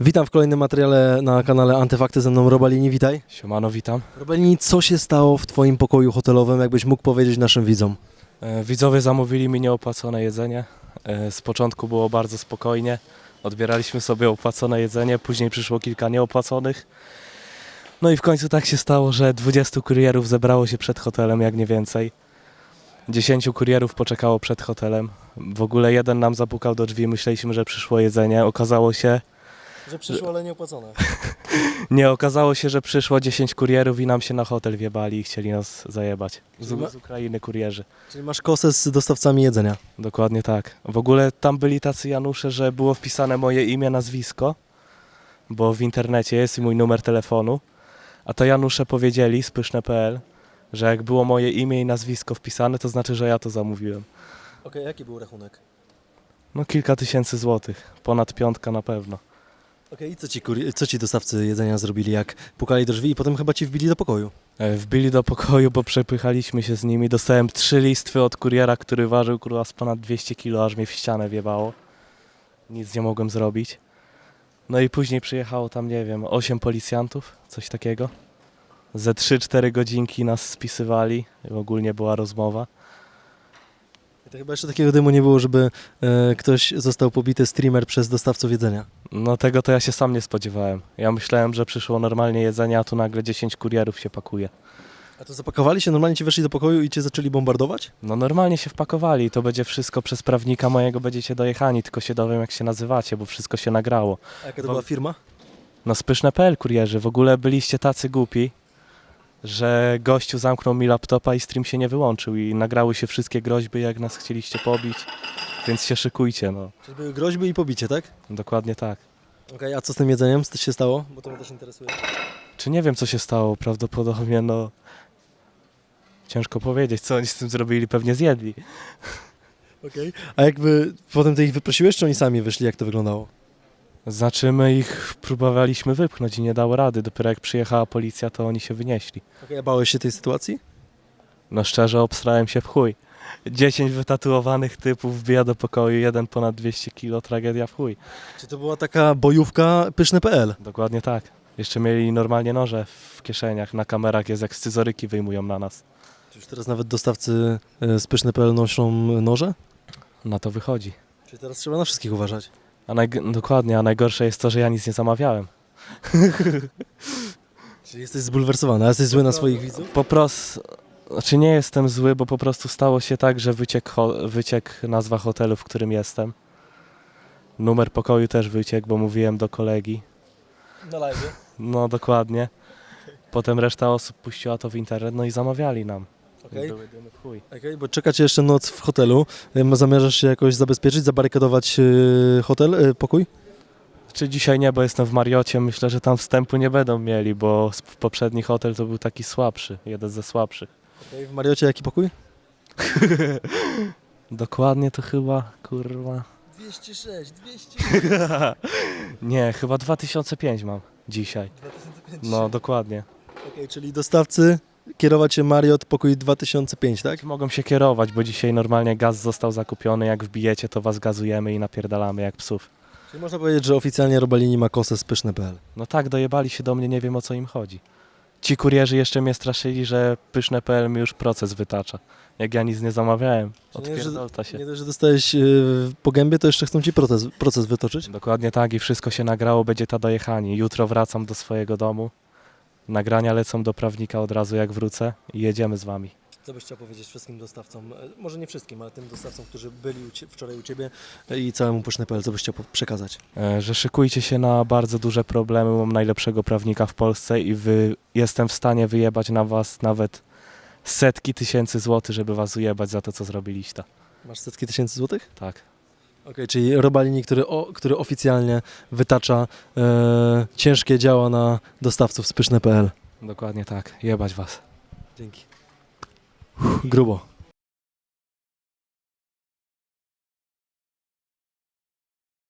Witam w kolejnym materiale na kanale Antyfakty ze mną Robalini, witaj. Siemano, witam. Robalini, co się stało w Twoim pokoju hotelowym, jakbyś mógł powiedzieć naszym widzom? E, Widzowie zamówili mi nieopłacone jedzenie. E, Z początku było bardzo spokojnie. Odbieraliśmy sobie opłacone jedzenie, później przyszło kilka nieopłaconych. No i w końcu tak się stało, że 20 kurierów zebrało się przed hotelem, jak nie więcej. 10 kurierów poczekało przed hotelem. W ogóle jeden nam zapukał do drzwi, myśleliśmy, że przyszło jedzenie. Okazało się, Że przyszło, ale nieopłacone. nie, okazało się, że przyszło 10 kurierów i nam się na hotel wjebali i chcieli nas zajebać. Z, z Ukrainy kurierzy. Czyli masz kosę z dostawcami jedzenia. Dokładnie tak. W ogóle tam byli tacy Janusze, że było wpisane moje imię, nazwisko, bo w internecie jest i mój numer telefonu, a to Janusze powiedzieli z pyszne.pl, że jak było moje imię i nazwisko wpisane, to znaczy, że ja to zamówiłem. Okej, jaki był rachunek? No kilka tysięcy złotych, ponad piątka na pewno. Okej, i co ci, co ci dostawcy jedzenia zrobili, jak pukali do drzwi i potem chyba ci wbili do pokoju? E, Wbili do pokoju, bo przepychaliśmy się z nimi. Dostałem trzy listwy od kuriera, który ważył kurwa z ponad 200 kg, aż mnie w ścianę wiebało. Nic nie mogłem zrobić. No i później przyjechało tam, nie wiem, 8 policjantów, coś takiego. Ze 3-4 godzinki nas spisywali, ogólnie była rozmowa. To chyba jeszcze takiego dymu nie było, żeby e, ktoś został pobity streamer przez dostawców jedzenia. No tego to ja się sam nie spodziewałem. Ja myślałem, że przyszło normalnie jedzenie, a tu nagle 10 kurierów się pakuje. A to zapakowali się, normalnie ci weszli do pokoju i cię zaczęli bombardować? No normalnie się wpakowali, to będzie wszystko przez prawnika mojego będziecie dojechani, tylko się dowiem jak się nazywacie, bo wszystko się nagrało. A jaka to Bo- była firma? No spyszne.pl kurierzy, w ogóle byliście tacy głupi, że gościu zamknął mi laptopa i stream się nie wyłączył i nagrały się wszystkie groźby jak nas chcieliście pobić, więc się szykujcie, no. Czyli były groźby i pobicie, tak? Dokładnie tak. Okej, a co z tym jedzeniem? Co się stało? Bo to mnie też interesuje. Czy nie wiem co się stało, prawdopodobnie no... Ciężko powiedzieć, co oni z tym zrobili, pewnie zjedli. Okej. A jakby potem ty ich wyprosiłeś, czy oni sami wyszli, jak to wyglądało? Znaczy my ich próbowaliśmy wypchnąć i nie dało rady, dopiero jak przyjechała policja to oni się wynieśli. A bałeś się tej sytuacji? No szczerze, obstrałem się w chuj. 10 wytatuowanych typów wbija do pokoju, jeden ponad 200 kilo, tragedia w chuj. Czy to była taka bojówka pyszne.pl? Dokładnie tak. Jeszcze mieli normalnie noże w kieszeniach, na kamerach jest jak scyzoryki wyjmują na nas. Czy już teraz nawet dostawcy e, z pyszne.pl noszą noże? Na to wychodzi. Czyli teraz trzeba na wszystkich uważać. A najg- dokładnie, a najgorsze jest to, że ja nic nie zamawiałem. Czyli jesteś zbulwersowany, a jesteś zły na swoich widzów? Po prostu, znaczy nie jestem zły, bo po prostu stało się tak, że wyciekł, ho- wyciekł nazwa hotelu, w którym jestem. Numer pokoju też wyciekł, bo mówiłem do kolegi. Na live. No dokładnie. Potem reszta osób puściła to w internet, no i zamawiali nam. Okej. Były dymy w chuj. Okej, bo czekacie jeszcze noc w hotelu. Zamierzasz się jakoś zabezpieczyć, zabarykadować e, hotel, e, pokój? Czy dzisiaj nie, bo jestem w Mariocie, myślę, że tam wstępu nie będą mieli, bo sp- poprzedni hotel to był taki słabszy, jeden ze słabszych. Okej, w Mariocie jaki pokój? Dokładnie to chyba, kurwa. 206, 200. nie, chyba 2005 mam dzisiaj. 2005. No, dokładnie. Okej, czyli dostawcy kierować się Mariot, pokój 2005, tak? Mogą się kierować, bo dzisiaj normalnie gaz został zakupiony, jak wbijecie to was gazujemy i napierdalamy jak psów. Czyli można powiedzieć, że oficjalnie Robalini ma kosę z pyszne.pl. No tak, dojebali się do mnie, nie wiem o co im chodzi. Ci kurierzy jeszcze mnie straszyli, że pyszne.pl mi już proces wytacza. Jak ja nic nie zamawiałem, odpierdolta się. Nie dość, że dostałeś e, po gębie, to jeszcze chcą ci proces, proces wytoczyć? Dokładnie tak i wszystko się nagrało, będzie ta dojechani. Jutro wracam do swojego domu. Nagrania lecą do prawnika od razu jak wrócę i jedziemy z wami. Co byś chciał powiedzieć wszystkim dostawcom, e, może nie wszystkim, ale tym dostawcom, którzy byli u cie, wczoraj u Ciebie e, i całemu pyszne.pl, co byś chciał po- przekazać? E, Że szykujcie się na bardzo duże problemy. Mam najlepszego prawnika w Polsce i wy, jestem w stanie wyjebać na was nawet setki tysięcy złotych, żeby was ujebać za to, co zrobiliście. Masz setki tysięcy złotych? Tak. Okej, czyli Robalini, który, o, który oficjalnie wytacza e, ciężkie działa na dostawców z pyszne.pl. Dokładnie tak. Jebać was. Dzięki. Grubo.